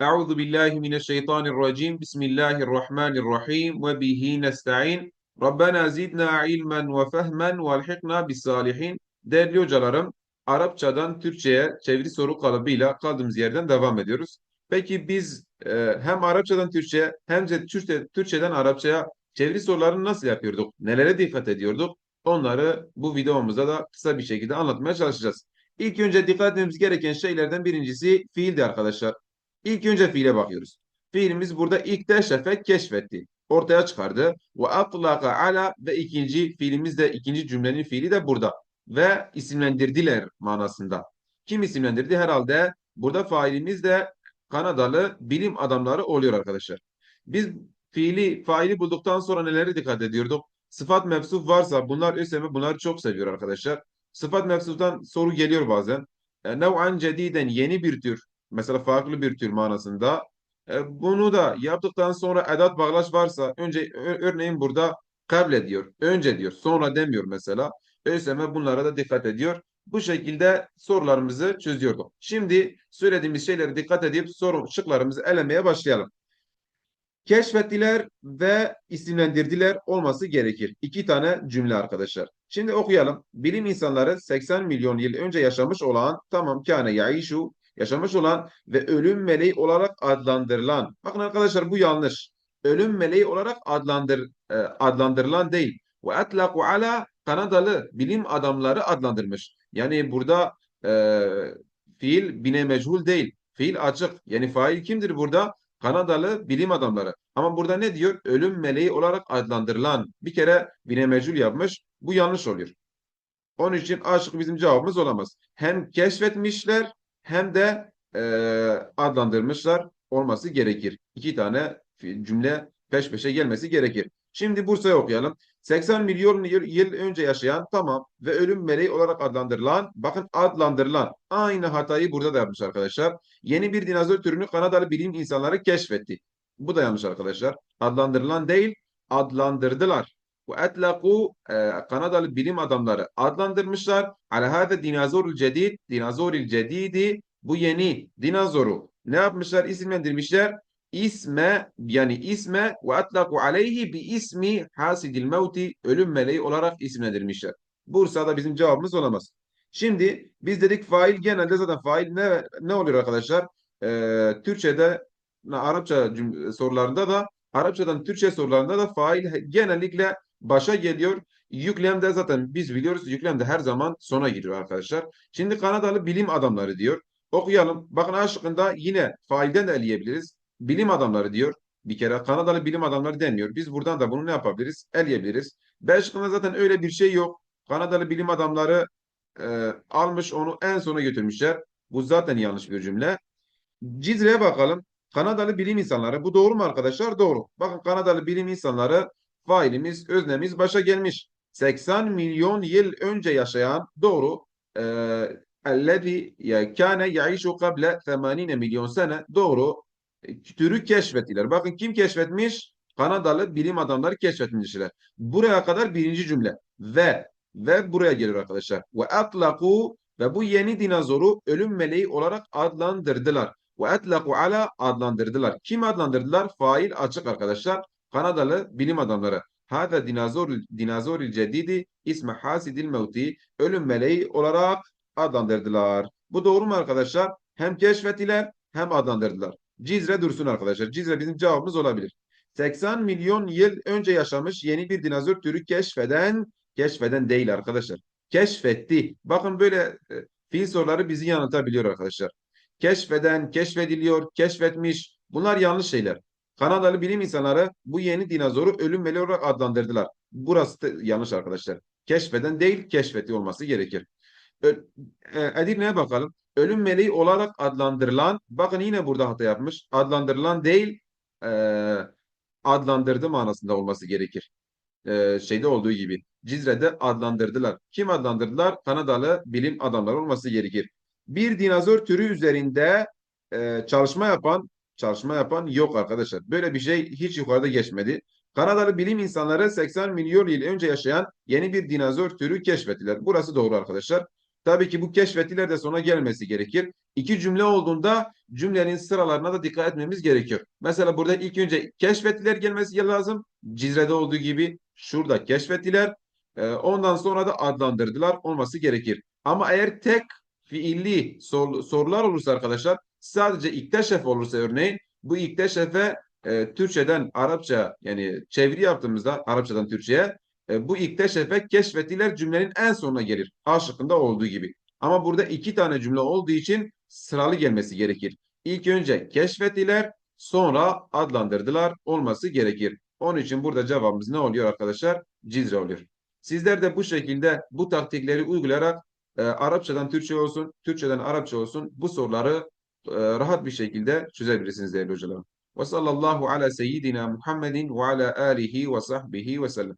Euzu billahi mineşşeytanirracim. Bismillahirrahmanirrahim ve bihi nestaîn. Rabbena zidna ilmen ve fehmen ve elhikna bis salihin. Değerli hocalarım, Arapçadan Türkçe'ye çeviri soru kalıbıyla kaldığımız yerden devam ediyoruz. Peki biz e, hem Arapçadan Türkçe'ye hem de Türkçe, Türkçeden Arapçaya çeviri sorularını nasıl yapıyorduk? Nelere dikkat ediyorduk? Onları bu videomuzda da kısa bir şekilde anlatmaya çalışacağız. İlk önce dikkat etmemiz gereken şeylerden birincisi fiildi arkadaşlar. İlk önce fiile bakıyoruz. Fiilimiz burada ilk deşefe keşfetti. Ortaya çıkardı. Ve atlaka ala ve ikinci fiilimiz de ikinci cümlenin fiili de burada. Ve isimlendirdiler manasında. Kim isimlendirdi? Herhalde burada failimiz de Kanadalı bilim adamları oluyor arkadaşlar. Biz fiili, faili bulduktan sonra nelere dikkat ediyorduk? Sıfat mevsuf varsa bunlar ÖSYM bunları çok seviyor arkadaşlar. Sıfat mevsuftan soru geliyor bazen. E, nev'an cediden yeni bir tür mesela farklı bir tür manasında. E, bunu da yaptıktan sonra edat bağlaç varsa önce örneğin burada kable diyor. Önce diyor. Sonra demiyor mesela. ÖSYM bunlara da dikkat ediyor. Bu şekilde sorularımızı çözüyorduk. Şimdi söylediğimiz şeylere dikkat edip soru şıklarımızı elemeye başlayalım. Keşfettiler ve isimlendirdiler olması gerekir. İki tane cümle arkadaşlar. Şimdi okuyalım. Bilim insanları 80 milyon yıl önce yaşamış olan tamam kâne yaişu yaşamış olan ve ölüm meleği olarak adlandırılan. Bakın arkadaşlar bu yanlış. Ölüm meleği olarak adlandır, e, adlandırılan değil. Ve etlaku ala Kanadalı bilim adamları adlandırmış. Yani burada e, fiil bine mechul değil. Fiil açık. Yani fail kimdir burada? Kanadalı bilim adamları. Ama burada ne diyor? Ölüm meleği olarak adlandırılan. Bir kere bine mechul yapmış. Bu yanlış oluyor. Onun için aşık bizim cevabımız olamaz. Hem keşfetmişler hem de e, adlandırmışlar olması gerekir. İki tane cümle peş peşe gelmesi gerekir. Şimdi Bursa'ya okuyalım. 80 milyon yıl, önce yaşayan tamam ve ölüm meleği olarak adlandırılan bakın adlandırılan aynı hatayı burada da yapmış arkadaşlar. Yeni bir dinozor türünü Kanadalı bilim insanları keşfetti. Bu da yanlış arkadaşlar. Adlandırılan değil adlandırdılar. Etlaku e, Kanadalı bilim adamları adlandırmışlar. Ala hâze dinozorul cedid, dinozoril cedidi bu yeni dinozoru ne yapmışlar? İsimlendirmişler. İsme yani isme ve etlaku aleyhi bi ismi hasidil mevti ölüm meleği olarak isimlendirmişler. Bursa'da bizim cevabımız olamaz. Şimdi biz dedik fail genelde zaten fail ne, ne oluyor arkadaşlar? Ee, Türkçe'de Arapça sorularında da Arapçadan Türkçe sorularında da fail genellikle başa geliyor. Yüklem de zaten biz biliyoruz yüklem de her zaman sona giriyor arkadaşlar. Şimdi Kanadalı bilim adamları diyor. Okuyalım. Bakın A şıkkında yine failden de eleyebiliriz. Bilim adamları diyor. Bir kere Kanadalı bilim adamları demiyor. Biz buradan da bunu ne yapabiliriz? Eleyebiliriz. B şıkkında zaten öyle bir şey yok. Kanadalı bilim adamları e, almış onu en sona götürmüşler. Bu zaten yanlış bir cümle. Cizre'ye bakalım. Kanadalı bilim insanları. Bu doğru mu arkadaşlar? Doğru. Bakın Kanadalı bilim insanları failimiz, öznemiz başa gelmiş. 80 milyon yıl önce yaşayan doğru. Ee, ellezî kâne yaişu kable 80 milyon sene doğru. E, türü keşfettiler. Bakın kim keşfetmiş? Kanadalı bilim adamları keşfetmişler. Buraya kadar birinci cümle. Ve ve buraya geliyor arkadaşlar. Ve atlaku ve bu yeni dinozoru ölüm meleği olarak adlandırdılar. Ve etlaku ala adlandırdılar. Kim adlandırdılar? Fail açık arkadaşlar. Kanadalı bilim adamları. Hada dinozor dinozoril cedidi ismi hasidil mevti ölüm meleği olarak adlandırdılar. Bu doğru mu arkadaşlar? Hem keşfettiler hem adlandırdılar. Cizre dursun arkadaşlar. Cizre bizim cevabımız olabilir. 80 milyon yıl önce yaşamış yeni bir dinozor türü keşfeden keşfeden değil arkadaşlar. Keşfetti. Bakın böyle e, fiil soruları bizi yanıltabiliyor arkadaşlar. Keşfeden, keşfediliyor, keşfetmiş. Bunlar yanlış şeyler. Kanadalı bilim insanları bu yeni dinozoru ölüm meleği olarak adlandırdılar. Burası da yanlış arkadaşlar. Keşfeden değil, keşfeti olması gerekir. E, Edirne'ye bakalım. Ölüm meleği olarak adlandırılan, bakın yine burada hata yapmış. Adlandırılan değil, e, adlandırdı manasında olması gerekir. E, şeyde olduğu gibi. Cizre'de adlandırdılar. Kim adlandırdılar? Kanadalı bilim adamları olması gerekir. Bir dinozor türü üzerinde e, çalışma yapan çalışma yapan yok arkadaşlar. Böyle bir şey hiç yukarıda geçmedi. Kanadalı bilim insanları 80 milyon yıl önce yaşayan yeni bir dinozor türü keşfettiler. Burası doğru arkadaşlar. Tabii ki bu keşfettiler de sona gelmesi gerekir. İki cümle olduğunda cümlenin sıralarına da dikkat etmemiz gerekiyor. Mesela burada ilk önce keşfettiler gelmesi lazım. Cizre'de olduğu gibi şurada keşfettiler. Ee, ondan sonra da adlandırdılar olması gerekir. Ama eğer tek fiilli sor- sorular olursa arkadaşlar sadece ikteşef olursa örneğin bu ikteşefe e, Türkçeden Arapça yani çeviri yaptığımızda Arapçadan Türkçe'ye e, bu ikteşefe keşfettiler cümlenin en sonuna gelir. A şıkkında olduğu gibi. Ama burada iki tane cümle olduğu için sıralı gelmesi gerekir. İlk önce keşfettiler sonra adlandırdılar olması gerekir. Onun için burada cevabımız ne oluyor arkadaşlar? Cizre oluyor. Sizler de bu şekilde bu taktikleri uygulayarak e, Arapçadan Türkçe olsun, Türkçeden Arapça olsun bu soruları rahat bir şekilde çözebilirsiniz değerli hocalarım. Ve sallallahu ala seyyidina Muhammedin ve ala alihi ve sahbihi ve sellem.